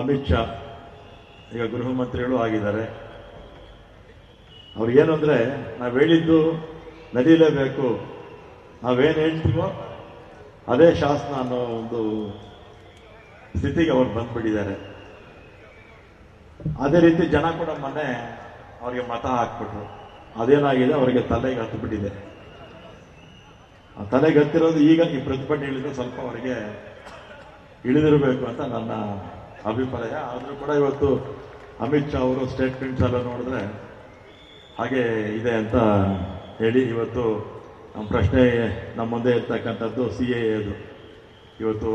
ಅಮಿತ್ ಶಾ, ಈಗ ಗೃಹ ಮಂತ್ರಿಗಳು ಆಗಿದ್ದಾರೆ. ಅವ್ರು ಏನು ಅಂದರೆ, ನಾವು ಹೇಳಿದ್ದು ನಡೀಲೇಬೇಕು. ನಾವೇನು ಹೇಳ್ತೀವೋ ಅದೇ ಶಾಸನ ಅನ್ನೋ ಒಂದು ಸ್ಥಿತಿಗೆ ಅವ್ರು ಬಂದ್ಬಿಟ್ಟಿದ್ದಾರೆ. ಅದೇ ರೀತಿ ಜನ ಕೂಡ ಮೊನ್ನೆ ಅವರಿಗೆ ಮತ ಹಾಕ್ಬಿಟ್ರು. ಅದೇನಾಗಿದೆ, ಅವರಿಗೆ ತಲೆಗೆ ಹತ್ತುಬಿಟ್ಟಿದೆ ಆ ತಲೆಗೆ ಹತ್ತಿರೋದು ಈಗ ಈ ಪ್ರತಿಭಟನೆ ಇಳಿದ್ರೆ ಸ್ವಲ್ಪ ಅವರಿಗೆ ಇಳಿದಿರಬೇಕು ಅಂತ ನನ್ನ ಅಭಿಪ್ರಾಯ. ಆದರೂ ಕೂಡ ಇವತ್ತು ಅಮಿತ್ ಶಾ ಅವರು ಸ್ಟೇಟ್ಮೆಂಟ್ಸ್ ಎಲ್ಲ ನೋಡಿದ್ರೆ ಹಾಗೆ ಇದೆ ಅಂತ ಹೇಳಿ ಇವತ್ತು ನಮ್ಮ ಪ್ರಶ್ನೆ ನಮ್ಮ ಮುಂದೆ ಇರ್ತಕ್ಕಂಥದ್ದು ಸಿ ಎ ಅದು. ಇವತ್ತು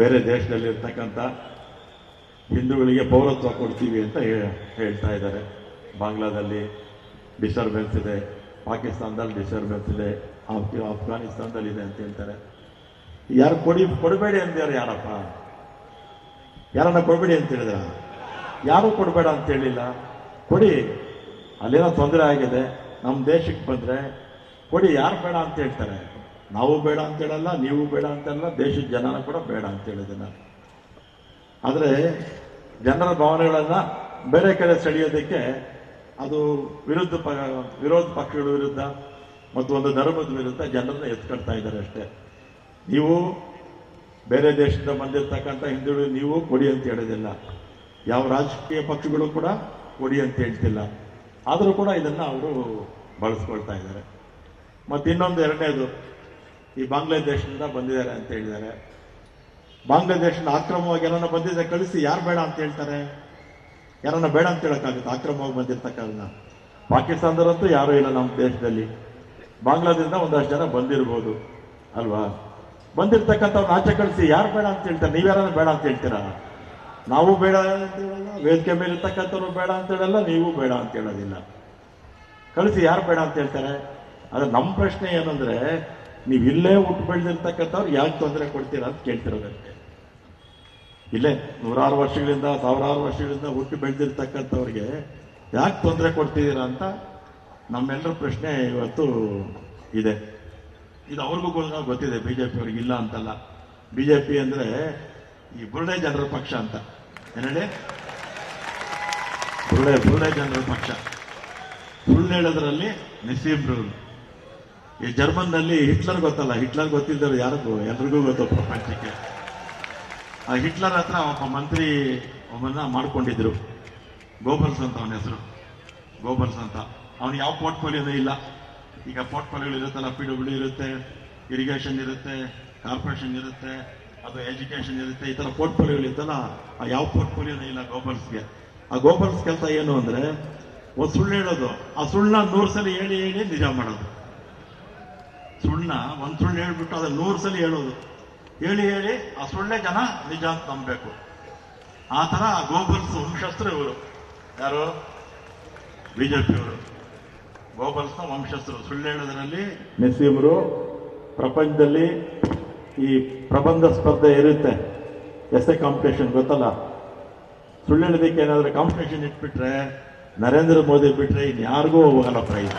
ಬೇರೆ ದೇಶದಲ್ಲಿ ಇರ್ತಕ್ಕಂಥ ಹಿಂದೂಗಳಿಗೆ ಪೌರತ್ವ ಕೊಡ್ತೀವಿ ಅಂತ ಹೇಳ್ತಾ ಇದ್ದಾರೆ. ಬಾಂಗ್ಲಾದಲ್ಲಿ ಡಿಸ್ಟರ್ಬೆನ್ಸ್ ಇದೆ, ಪಾಕಿಸ್ತಾನದಲ್ಲಿ ಡಿಸ್ಟರ್ಬೆನ್ಸ್ ಇದೆ ಅಫ್ಘಾನಿಸ್ತಾನದಲ್ಲಿ ಇದೆ ಅಂತ ಹೇಳ್ತಾರೆ. ಯಾರು ಕೊಡಿ, ಕೊಡಬೇಡಿ ಅಂದ್ಯಾರು ಯಾರಪ್ಪ? ಯಾರನ್ನ ಕೊಡಬೇಡಿ ಅಂತ ಹೇಳಿದ್ರ? ಯಾರು ಕೊಡಬೇಡ ಅಂತ ಹೇಳಿಲ್ಲ. ಕೊಡಿ, ಅಲ್ಲೇನೋ ತೊಂದರೆ ಆಗಿದೆ ನಮ್ಮ ದೇಶಕ್ಕೆ ಬಂದರೆ ಕೊಡಿ, ಯಾರು ಬೇಡ ಅಂತ ಹೇಳ್ತಾರೆ? ನಾವು ಬೇಡ ಅಂತ ಹೇಳಲ್ಲ, ನೀವು ಬೇಡ ಅಂತಲ್ಲ ದೇಶದ ಜನನ ಕೂಡ ಬೇಡ ಅಂತ ಹೇಳಿದೆ ಆದರೆ ಜನರ ಭಾವನೆಗಳನ್ನು ಬೇರೆ ಕಡೆ ಸೆಳೆಯೋದಕ್ಕೆ ಅದು ವಿರುದ್ಧ ಪ, ವಿರೋಧ ಪಕ್ಷಗಳ ವಿರುದ್ಧ ಮತ್ತು ಒಂದು ಧರ್ಮದ ವಿರುದ್ಧ ಜನರನ್ನ ಎತ್ಕೊಳ್ತಾ ಇದ್ದಾರೆ ಅಷ್ಟೇ. ನೀವು ಬೇರೆ ದೇಶದಿಂದ ಬಂದಿರತಕ್ಕಂಥ ಹಿಂದುಳಿದ ನೀವು ಕೊಡಿ ಅಂತ ಹೇಳೋದಿಲ್ಲ ಯಾವ ರಾಜಕೀಯ ಪಕ್ಷಗಳು ಕೂಡ ಕೊಡಿ ಅಂತ ಹೇಳ್ತಿಲ್ಲ. ಆದರೂ ಕೂಡ ಇದನ್ನು ಅವರು ಬಳಸ್ಕೊಳ್ತಾ ಇದ್ದಾರೆ. ಮತ್ತು ಇನ್ನೊಂದು ಎರಡನೇದು, ಈ ಬಾಂಗ್ಲಾದೇಶದಿಂದ ಬಂದಿದ್ದಾರೆ ಅಂತ ಹೇಳಿದ್ದಾರೆ. ಬಾಂಗ್ಲಾದೇಶದಿಂದ ಆಕ್ರಮವಾಗಿ ಯಾರನ್ನ ಬಂದಿದೆ ಕಳಿಸಿ, ಯಾರು ಬೇಡ ಅಂತ ಹೇಳ್ತಾರೆ? ಯಾರನ್ನ ಬೇಡ ಅಂತ ಹೇಳೋಕ್ಕಾಗುತ್ತೆ? ಆಕ್ರಮವಾಗಿ ಬಂದಿರ್ತಕ್ಕಂಥ ಪಾಕಿಸ್ತಾನದವರಂತೂ ಯಾರೂ ಇಲ್ಲ ನಮ್ಮ ದೇಶದಲ್ಲಿ. ಬಾಂಗ್ಲಾದಿಂದ ಒಂದಷ್ಟು ಜನ ಬಂದಿರ್ಬೋದು, ಅಲ್ವಾ? ಬಂದಿರ್ತಕ್ಕಂಥವ್ರನ್ನ ಆಚೆ ಕಳಿಸಿ, ಯಾರು ಬೇಡ ಅಂತ ಹೇಳ್ತಾರೆ ನೀವ್ಯಾರು ಬೇಡ ಅಂತ ಹೇಳ್ತೀರಾ? ನಾವು ಬೇಡ ಅಂತ ಹೇಳಲ್ಲ, ವೇದಿಕೆ ಮೇಲೆ ಇರ್ತಕ್ಕಂಥವ್ರು ಬೇಡ ಅಂತ ಹೇಳಲ್ಲ, ನೀವು ಬೇಡ ಅಂತ ಹೇಳೋದಿಲ್ಲ. ಕಳಿಸಿ, ಯಾರು ಬೇಡ ಅಂತ ಹೇಳ್ತಾರೆ? ಆದ್ರೆ ನಮ್ಮ ಪ್ರಶ್ನೆ ಏನಂದ್ರೆ, ನೀವು ಇಲ್ಲೇ ಹುಟ್ಟು ಬೆಳೆದಿರ್ತಕ್ಕಂಥವ್ರು ಯಾಕೆ ತೊಂದರೆ ಕೊಡ್ತೀರಾ ಅಂತ ಕೇಳ್ತಿರೋದಕ್ಕೆ ಇಲ್ಲೇ ನೂರಾರು ವರ್ಷಗಳಿಂದ, ಸಾವಿರಾರು ವರ್ಷಗಳಿಂದ ಹುಟ್ಟು ಬೆಳೆದಿರ್ತಕ್ಕಂಥವ್ರಿಗೆ ಯಾಕೆ ತೊಂದರೆ ಕೊಡ್ತಿದ್ದೀರಾ ಅಂತ ನಮ್ಮೆಲ್ಲರ ಪ್ರಶ್ನೆ ಇವತ್ತು ಇದೆ. ಇದು ಅವ್ರಿಗೂ ಕೂಡ ಗೊತ್ತಿದೆ ಬಿಜೆಪಿ ಅವ್ರಿಗೆ ಇಲ್ಲ ಅಂತಲ್ಲ. ಬಿಜೆಪಿ ಅಂದ್ರೆ ಈ ಬುರುಡೆ ಜನರ ಪಕ್ಷ ಅಂತ. ಏನೇಳಿ ಬುರುಡೆ ಬುರುಡೆ ಜನರ ಪಕ್ಷ. ಸುಳ್ಳು ಹೇಳೋದ್ರಲ್ಲಿ ನಿಸೀಬ್ರು ಈ ಜರ್ಮನ್ನಲ್ಲಿ ಹಿಟ್ಲರ್ ಗೊತ್ತಲ್ಲ, ಹಿಟ್ಲರ್ ಗೊತ್ತಿದ್ದವ್ರು ಯಾರಿಗೂ, ಎಲ್ರಿಗೂ ಗೊತ್ತು ಪ್ರಪಂಚಕ್ಕೆ. ಆ ಹಿಟ್ಲರ್ ಹತ್ರ ಒಬ್ಬ ಮಂತ್ರಿ ಒಬ್ಬನ ಮಾಡ್ಕೊಂಡಿದ್ರು. ಗೋಬಲ್ಸ್ ಅಂತ ಅವನ ಹೆಸರು. ಗೋಬಲ್ಸ್ ಅಂತ ಅವನು ಯಾವ ಪೋರ್ಟ್ಫೋಲಿಯೋನೂ ಇಲ್ಲ. ಈಗ ಪೋರ್ಟ್ಫೋಲಿಯೋ ಇರುತ್ತಲ್ಲ ಪಿ ಡಬ್ಲ್ಯೂ ಇರುತ್ತೆ ಇರಿಗೇಷನ್ ಇರುತ್ತೆ ಕಾರ್ಪೊರೇಷನ್ ಇರುತ್ತೆ, ಅದು ಎಜುಕೇಷನ್ ಇರುತ್ತೆ, ಈ ಥರ ಪೋರ್ಟ್ಫೋಲಿಯೋ ಇರುತ್ತಲ್ಲ ಆ ಯಾವ ಪೋರ್ಟ್ಫೋಲಿಯೋನೂ ಇಲ್ಲ ಗೋಬಲ್ಸ್ಗೆ ಆ ಗೋಬಲ್ಸ್ ಕೆಲಸ ಏನು ಅಂದ್ರೆ, ಒಂದು ಸುಳ್ಳು ಹೇಳೋದು, ಆ ಸುಳ್ಳನ್ನ ನೂರು ಸಲ ಹೇಳಿ ಹೇಳಿ ನಿಜ ಮಾಡೋದು. ಸುಳ್ಳ ಒಂದು ಸುಳ್ಳು ಹೇಳ್ಬಿಟ್ಟು ಅದನ್ನು ನೂರು ಸಲ ಹೇಳೋದು. ಹೇಳಿ ಹೇಳಿ ಆ ಸುಳ್ಳೆ ಜನ ನಿಜ ಅಂತ ನಂಬಬೇಕು. ಆ ಥರ ಗೋಬಲ್ಸ್ ವಂಶಸ್ತ್ರ ಇವರು. ಯಾರು? ಬಿಜೆಪಿಯವರು ಗೋಬಲ್ಸ್ನ ವಂಶಸ್ಥರು ಸುಳ್ಳು ಹೇಳೋದ್ರಲ್ಲಿ ಮೆಸ್ಸಿಮರು ಪ್ರಪಂಚದಲ್ಲಿ ಈ ಪ್ರಬಂಧ ಸ್ಪರ್ಧೆ ಇರುತ್ತೆ. ಎಸ್ ಎ ಕಾಂಪಿಟೇಷನ್ ಗೊತ್ತಲ್ಲ? ಸುಳ್ಳು ಹೇಳೋದಕ್ಕೆ ಏನಾದರೂ ಕಾಂಪಿಟೇಷನ್ ಇಟ್ಬಿಟ್ರೆ, ನರೇಂದ್ರ ಮೋದಿ ಬಿಟ್ರೆ ಇನ್ಯಾರಿಗೂ ಹೋಗಲ್ಲ ಪ್ರೈಸ್.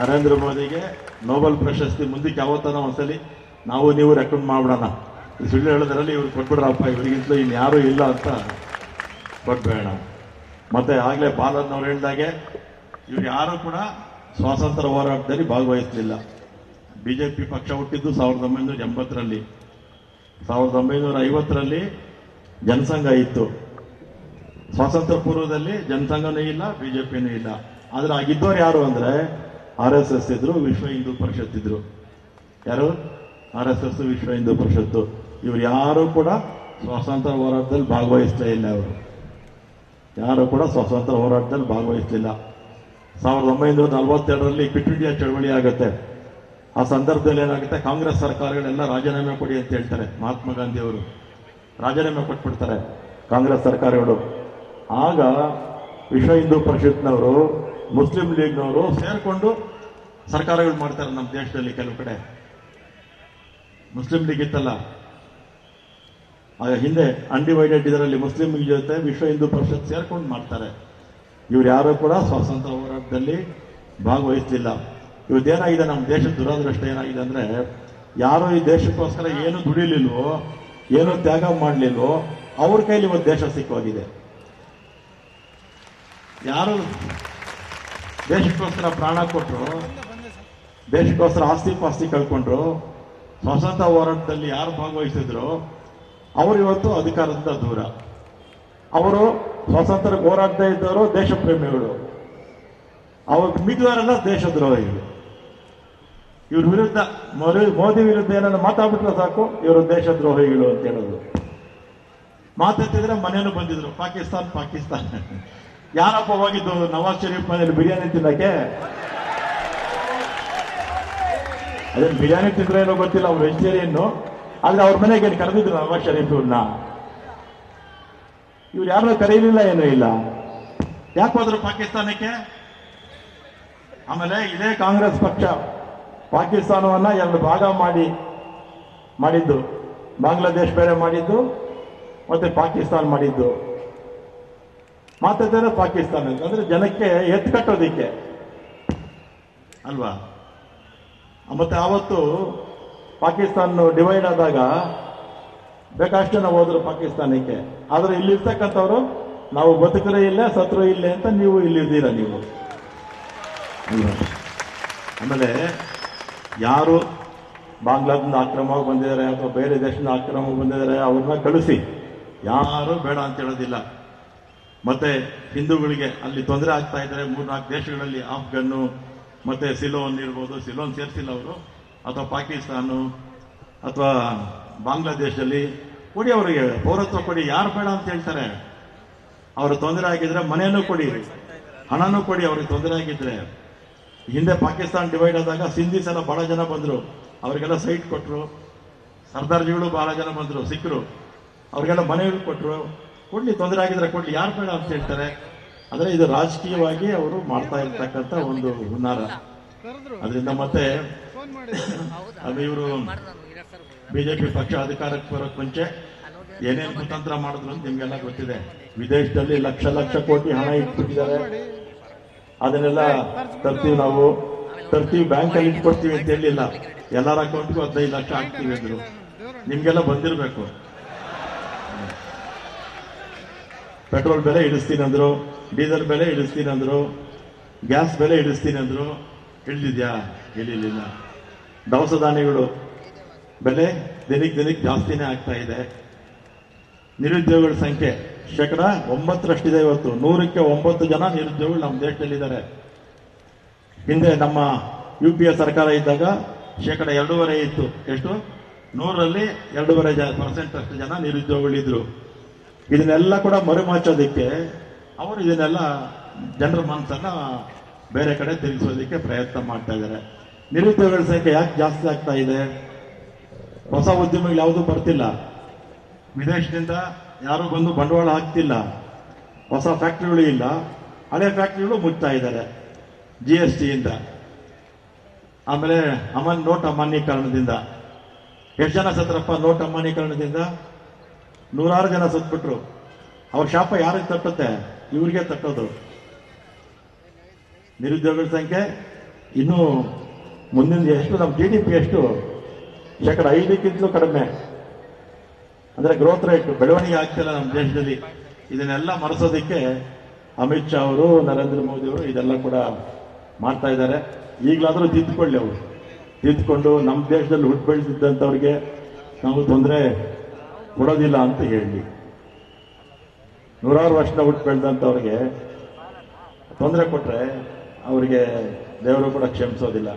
ನರೇಂದ್ರ ಮೋದಿಗೆ ನೋಬೆಲ್ ಪ್ರಶಸ್ತಿ ಮುಂದಕ್ಕೆ ಯಾವತ್ತಾನ ಒಂದ್ಸಲಿ ನಾವು ನೀವು ರೆಕಮೆಂಡ್ ಮಾಡ್ಬಿಡೋಣ. ಸುಳ್ಳು ಹೇಳೋದ್ರಲ್ಲಿ ಇವ್ರು ಕೊಟ್ಬಿಡ್ರಪ್ಪ, ಇವ್ರಿಗಿಂತಲೂ ಇನ್ಯಾರೂ ಇಲ್ಲ ಅಂತ ಕೊಟ್ಬೇಡ ಮತ್ತೆ ಆಗ್ಲೇ ಬಾಲನ್ ಅವ್ರು ಹೇಳಿದಾಗೆ, ಇವ್ರು ಯಾರು ಕೂಡ ಸ್ವಾತಂತ್ರ್ಯ ಹೋರಾಟದಲ್ಲಿ ಭಾಗವಹಿಸಲಿಲ್ಲ. ಬಿಜೆಪಿ ಪಕ್ಷ ಹುಟ್ಟಿದ್ದು ಸಾವಿರದ ಒಂಬೈನೂರ ಎಂಬತ್ತರಲ್ಲಿ. ಸಾವಿರದ ಒಂಬೈನೂರ ಐವತ್ತರಲ್ಲಿ ಜನಸಂಘ ಇತ್ತು. ಸ್ವಾತಂತ್ರ್ಯ ಪೂರ್ವದಲ್ಲಿ ಜನಸಂಘನೂ ಇಲ್ಲ, ಬಿಜೆಪಿನೂ ಇಲ್ಲ. ಆದ್ರೆ ಆಗಿದ್ದವ್ರು ಯಾರು ಅಂದ್ರೆ ಆರ್ ಎಸ್ ಎಸ್ ಇದ್ರು, ವಿಶ್ವ ಹಿಂದೂ ಪರಿಷತ್ ಇದ್ರು. ಯಾರು? ಆರ್ ಎಸ್ ಎಸ್, ವಿಶ್ವ ಹಿಂದೂ ಪರಿಷತ್ತು. ಇವ್ರು ಯಾರು ಕೂಡ ಸ್ವಾತಂತ್ರ್ಯ ಹೋರಾಟದಲ್ಲಿ ಭಾಗವಹಿಸ್ತಾ ಇಲ್ಲ ಅವರು ಯಾರು ಕೂಡ ಸ್ವಾತಂತ್ರ್ಯ ಹೋರಾಟದಲ್ಲಿ ಭಾಗವಹಿಸಲಿಲ್ಲ. ಸಾವಿರದ ಒಂಬೈನೂರ ನಲವತ್ತೆರಡರಲ್ಲಿ ಕ್ವಿಟ್ ಇಂಡಿಯಾ ಚಳವಳಿ ಆಗುತ್ತೆ. ಆ ಸಂದರ್ಭದಲ್ಲಿ ಏನಾಗುತ್ತೆ? ಕಾಂಗ್ರೆಸ್ ಸರ್ಕಾರಗಳೆಲ್ಲ ರಾಜೀನಾಮೆ ಕೊಡಿ ಅಂತ ಹೇಳ್ತಾರೆ ಮಹಾತ್ಮ ಗಾಂಧಿಯವರು. ರಾಜೀನಾಮೆ ಕೊಟ್ಬಿಡ್ತಾರೆ ಕಾಂಗ್ರೆಸ್ ಸರ್ಕಾರಗಳು. ಆಗ ವಿಶ್ವ ಹಿಂದೂ ಪರಿಷತ್ನವರು, ಮುಸ್ಲಿಂ ಲೀಗ್ನವರು ಸೇರಿಕೊಂಡು ಸರ್ಕಾರಗಳು ಮಾಡ್ತಾರೆ ನಮ್ಮ ದೇಶದಲ್ಲಿ ಕೆಲವು ಕಡೆ. ಮುಸ್ಲಿಂ ಲೀಗ್ ಇತ್ತಲ್ಲ? ಆಗ ಹಿಂದೆ ಅನ್ಡಿವೈಡೆಡ್ ಇದರಲ್ಲಿ ಮುಸ್ಲಿಂ ಜೊತೆ ವಿಶ್ವ ಹಿಂದೂ ಪರಿಷತ್ ಸೇರ್ಕೊಂಡು ಮಾಡ್ತಾರೆ. ಇವ್ರು ಯಾರು ಕೂಡ ಸ್ವಾತಂತ್ರ್ಯ ಹೋರಾಟದಲ್ಲಿ ಭಾಗವಹಿಸಲಿಲ್ಲ. ಇವ್ರದ್ದೇನಾಗಿದೆ ನಮ್ಮ ದೇಶದ ದುರಾದೃಷ್ಟ ಏನಾಗಿದೆ ಅಂದ್ರೆ, ಯಾರು ಈ ದೇಶಕ್ಕೋಸ್ಕರ ಏನು ದುಡಿಲಿಲ್ವೋ, ಏನು ತ್ಯಾಗ ಮಾಡಲಿಲ್ವೋ, ಅವ್ರ ಕೈಲಿ ಇವತ್ತು ದೇಶ ಸಿಕ್ಕೋಗಿದೆ. ಯಾರು ದೇಶಕ್ಕೋಸ್ಕರ ಪ್ರಾಣ ಕೊಟ್ಟರು ದೇಶಕ್ಕೋಸ್ಕರ ಆಸ್ತಿ ಪಾಸ್ತಿ ಕಳ್ಕೊಂಡ್ರು, ಸ್ವಾತಂತ್ರ್ಯ ಹೋರಾಟದಲ್ಲಿ ಯಾರು ಭಾಗವಹಿಸಿದ್ರು ಅವರು ಇವತ್ತು ಅಧಿಕಾರದಿಂದ ದೂರ. ಅವರು ಸ್ವಾತಂತ್ರ್ಯ ಹೋರಾಡ್ತಾ ಇದ್ದವರು ದೇಶಪ್ರೇಮಿಗಳು. ಪ್ರೇಮಿಗಳು ಅವ್ರು ಮಿಗಿದವರೆಲ್ಲ ದೇಶದ್ರೋಹಿಗಳು. ಇವ್ರ ವಿರುದ್ಧ ಮೋದಿ ವಿರುದ್ಧ ಏನಾದ್ರು ಮಾತಾಡ್ಬಿಟ್ರೆ ಸಾಕು, ಇವರು ದೇಶದ್ರೋಹಿಗಳು ಅಂತ ಹೇಳೋದು. ಮಾತಾಡ್ತಿದ್ರೆ ಮನೇನು ಬಂದಿದ್ರು, ಪಾಕಿಸ್ತಾನ್ ಪಾಕಿಸ್ತಾನ್. ಯಾರಪ್ಪ ಹೋಗಿದ್ದು ನವಾಜ್ ಶರೀಫ್ ಮನೇಲಿ ಬಿರಿಯಾನಿ ತಿನ್ನಕ್ಕೆ? ಅದೇ ಬಿರಿಯಾನಿ ತಿಂದ್ರೆ ಏನೋ ಗೊತ್ತಿಲ್ಲ, ಅವ್ರು ವೆಜಿಟೇರಿಯನ್ನು ಆದ್ರೆ ಅವ್ರ ಮನೆಗೆ ಕರೆದಿದ್ರು ನವಾಜ್ ಶರೀಫ್ ಇವ್ರನ್ನ ಇವ್ರು ಯಾರನ್ನೂ ಕರೆಯಲಿಲ್ಲ ಏನೂ ಇಲ್ಲ. ಯಾಕೆ ಹೋದ್ರು ಪಾಕಿಸ್ತಾನಕ್ಕೆ? ಆಮೇಲೆ ಇದೇ ಕಾಂಗ್ರೆಸ್ ಪಕ್ಷ ಪಾಕಿಸ್ತಾನವನ್ನ ಎರಡು ಭಾಗ ಮಾಡಿ, ಮಾಡಿದ್ದು. ಬಾಂಗ್ಲಾದೇಶ್ ಬೇರೆ ಮಾಡಿದ್ದು, ಮತ್ತೆ ಪಾಕಿಸ್ತಾನ ಮಾಡಿದ್ದು. ಮಾತಾಡಿದ್ರೆ ಪಾಕಿಸ್ತಾನ. ಅಂದ್ರೆ ಜನಕ್ಕೆ ಎತ್ ಕಟ್ಟೋದಿಕ್ಕೆ. ಅಲ್ವಾ? ಮತ್ತೆ ಆವತ್ತು ಪಾಕಿಸ್ತಾನ ಡಿವೈಡ್ ಆದಾಗ ಬೇಕಷ್ಟು ನಾವು ಹೋದ್ರು ಪಾಕಿಸ್ತಾನಕ್ಕೆ. ಆದ್ರೆ ಇಲ್ಲಿರ್ತಕ್ಕಂಥವ್ರು, ನಾವು ಬದುಕರೆ ಇಲ್ಲ, ಸತ್ರು ಇಲ್ಲೇ ಅಂತ ನೀವು ಇಲ್ಲಿದ್ದೀರ ನೀವು? ಆಮೇಲೆ ಯಾರು ಬಾಂಗ್ಲಾದಿಂದ ಆಕ್ರಮವಾಗಿ ಬಂದಿದ್ದಾರೆ ಅಥವಾ ಬೇರೆ ದೇಶದಿಂದ ಆಕ್ರಮವಾಗಿ ಬಂದಿದ್ದಾರೆ ಅವ್ರನ್ನ ಕಳಿಸಿ. ಯಾರು ಬೇಡ ಅಂತ ಹೇಳೋದಿಲ್ಲ. ಮತ್ತೆ ಹಿಂದೂಗಳಿಗೆ ಅಲ್ಲಿ ತೊಂದರೆ ಆಗ್ತಾ ಇದ್ದಾರೆ. ಮೂರ್ನಾಲ್ಕು ದೇಶಗಳಲ್ಲಿ ಆಫ್ಘನ್ನು, ಮತ್ತೆ ಸಿಲೋನ್ ಇರ್ಬೋದು. ಸಿಲೋನ್ ಸೇರಿಸಿಲ್ಲ ಅವರು. ಅಥವಾ ಪಾಕಿಸ್ತಾನ ಅಥವಾ ಬಾಂಗ್ಲಾದೇಶದಲ್ಲಿ ಕೊಡಿ ಅವರಿಗೆ. ಪೌರತ್ವ ಕೊಡಿ. ಯಾರು ಬೇಡ ಅಂತ ಹೇಳ್ತಾರೆ. ಅವರು ತೊಂದರೆ ಆಗಿದ್ರೆ ಮನೆಯೂ ಕೊಡಿ. ಹಣನೂ ಕೊಡಿ ಅವ್ರಿಗೆ ತೊಂದರೆ ಆಗಿದ್ರೆ. ಹಿಂದೆ ಪಾಕಿಸ್ತಾನ ಡಿವೈಡ್ ಆದಾಗ ಸಿಂಧೀಸ್ ಎಲ್ಲ ಬಹಳ ಜನ ಬಂದರು. ಅವರಿಗೆಲ್ಲ ಸೈಟ್ ಕೊಟ್ಟರು ಸರ್ದಾರ್ಜಿಗಳು ಬಹಳ ಜನ ಬಂದರು ಸಿಕ್ಕರು ಅವ್ರಿಗೆಲ್ಲ ಮನೆಗಳು ಕೊಟ್ಟರು ಕೊಡಲಿ ತೊಂದರೆ ಆಗಿದ್ರೆ ಕೊಡಲಿ. ಯಾರು ಬೇಡ ಅಂತ ಹೇಳ್ತಾರೆ. ಆದರೆ ಇದು ರಾಜಕೀಯವಾಗಿ ಅವರು ಮಾಡ್ತಾ ಇರ್ತಕ್ಕಂಥ ಒಂದು ಹುನ್ನಾರ. ಅದರಿಂದ ಮತ್ತೆ ಅದು ಇವರು ಬಿಜೆಪಿ ಪಕ್ಷ ಅಧಿಕಾರಕ್ಕೆ ಬರೋಕ್ ಮುಂಚೆ ಏನೇನು ಕುತಂತ್ರ ಮಾಡಿದ್ರು ಅಂತ ನಿಮ್ಗೆಲ್ಲ ಗೊತ್ತಿದೆ. ವಿದೇಶದಲ್ಲಿ ಲಕ್ಷ ಲಕ್ಷ ಕೋಟಿ ಹಣ ಇಟ್ಬಿಟ್ಟಿದ್ದಾರೆ. ಅದನ್ನೆಲ್ಲ ತರ್ತೀವಿ ನಾವು. ತರ್ತೀವಿ ಬ್ಯಾಂಕ್ ಅಲ್ಲಿ ಇಟ್ಕೊಡ್ತೀವಿ ಅಂತ ಹೇಳಿಲ್ಲ. ಎಲ್ಲರ ಅಕೌಂಟ್ಗೂ ಹದಿನೈದು ಲಕ್ಷ ಹಾಕ್ತೀವಿ ಅಂದ್ರು. ನಿಮ್ಗೆಲ್ಲ ಬಂದಿರಬೇಕು. ಪೆಟ್ರೋಲ್ ಬೆಲೆ ಇಳಿಸ್ತೀನಿ ಅಂದ್ರು ಡೀಸೆಲ್ ಬೆಲೆ ಇಳಿಸ್ತೀನಿ ಅಂದ್ರು ಗ್ಯಾಸ್ ಬೆಲೆ ಇಳಿಸ್ತೀನಿ ಅಂದ್ರು ಇಳಿದಿದ್ಯಾ ಇಳಿಲಿಲ್ಲ ದವಸ ಧಾನ್ಯಗಳು ಬೆಲೆ ದಿನಕ್ಕೆ ದಿನಕ್ಕೆ ಜಾಸ್ತಿನೇ ಆಗ್ತಾ ಇದೆ. ನಿರುದ್ಯೋಗಿಗಳ ಸಂಖ್ಯೆ ಶೇಕಡ ಒಂಬತ್ತರಷ್ಟಿದೆ ಇವತ್ತು. ನೂರಕ್ಕೆ ಒಂಬತ್ತು ಜನ ನಿರುದ್ಯೋಗಿಗಳು ನಮ್ಮ ದೇಶದಲ್ಲಿದ್ದಾರೆ. ಹಿಂದೆ ನಮ್ಮ ಯು ಪಿ ಎ ಸರ್ಕಾರ ಇದ್ದಾಗ ಶೇಕಡ ಎರಡೂವರೆ ಇತ್ತು. ಎಷ್ಟು? ನೂರರಲ್ಲಿ ಎರಡೂವರೆ ಜ ಪರ್ಸೆಂಟ್ ಅಷ್ಟು ಜನ ನಿರುದ್ಯೋಗಿಗಳಿದ್ರು ಇದನ್ನೆಲ್ಲ ಕೂಡ ಮರುಮಾಚೋದಕ್ಕೆ ಅವರು ಇದನ್ನೆಲ್ಲ ಜನರ ಮನಸ್ಸನ್ನು ಬೇರೆ ಕಡೆ ತಿರುಗಿಸೋದಕ್ಕೆ ಪ್ರಯತ್ನ ಮಾಡ್ತಾ ಇದ್ದಾರೆ. ನಿರುದ್ಯೋಗಿಗಳ ಸಂಖ್ಯೆ ಯಾಕೆ ಜಾಸ್ತಿ ಆಗ್ತಾ ಇದೆ? ಹೊಸ ಉದ್ಯಮಗಳು ಯಾವುದೂ ಬರ್ತಿಲ್ಲ. ವಿದೇಶದಿಂದ ಯಾರು ಬಂದು ಬಂಡವಾಳ ಹಾಕ್ತಿಲ್ಲ. ಹೊಸ ಫ್ಯಾಕ್ಟ್ರಿಗಳು ಇಲ್ಲ. ಹಳೆ ಫ್ಯಾಕ್ಟ್ರಿಗಳು ಮುಚ್ತಾ ಇದ್ದಾರೆ ಜಿ ಎಸ್ ಟಿಯಿಂದ ಆಮೇಲೆ ಅಮನ್ ನೋಟ್ ಅಮಾನ್ಯೀಕರಣದಿಂದ. ಎಷ್ಟು ಜನ ಸತ್ತರಪ್ಪ ನೋಟ್ ಅಮಾನ್ಯೀಕರಣದಿಂದ? ನೂರಾರು ಜನ ಸತ್ಬಿಟ್ರು. ಅವ್ರ ಶಾಪ ಯಾರಿಗೆ ತಟ್ಟುತ್ತೆ? ಇವ್ರಿಗೆ ತಟ್ಟೋದು. ನಿರುದ್ಯೋಗಿಗಳ ಸಂಖ್ಯೆ ಇನ್ನೂ ಮುಂದಿನ ಎಷ್ಟು ನಮ್ಮ ಜಿ ಡಿ ಪಿ ಎಷ್ಟು ಶೇಕಡ ಐದಕ್ಕಿಂತಲೂ ಕಡಿಮೆ. ಅಂದರೆ ಗ್ರೋತ್ ರೇಟ್ ಬೆಳವಣಿಗೆ ಆಗ್ತಿಲ್ಲ ನಮ್ಮ ದೇಶದಲ್ಲಿ. ಇದನ್ನೆಲ್ಲ ಮರೆಸೋದಕ್ಕೆ ಅಮಿತ್ ಶಾ ಅವರು, ನರೇಂದ್ರ ಮೋದಿ ಅವರು ಇದೆಲ್ಲ ಕೂಡ ಮಾಡ್ತಾ ಇದ್ದಾರೆ. ಈಗಲಾದರೂ ತಿದ್ದುಕೊಳ್ಳಿ ಅವರು. ತಿದ್ದುಕೊಂಡು ನಮ್ಮ ದೇಶದಲ್ಲಿ ಹುಟ್ಟು ಬೆಳೆದಿದ್ದಂಥವ್ರಿಗೆ ನಾವು ತೊಂದರೆ ಕೊಡೋದಿಲ್ಲ ಅಂತ ಹೇಳಿ. ನೂರಾರು ವರ್ಷದ ಹುಟ್ಟು ಬೆಳೆದಂಥವ್ರಿಗೆ ತೊಂದರೆ ಕೊಟ್ಟರೆ ಅವರಿಗೆ ದೇವರು ಕೂಡ ಕ್ಷಮಿಸೋದಿಲ್ಲ.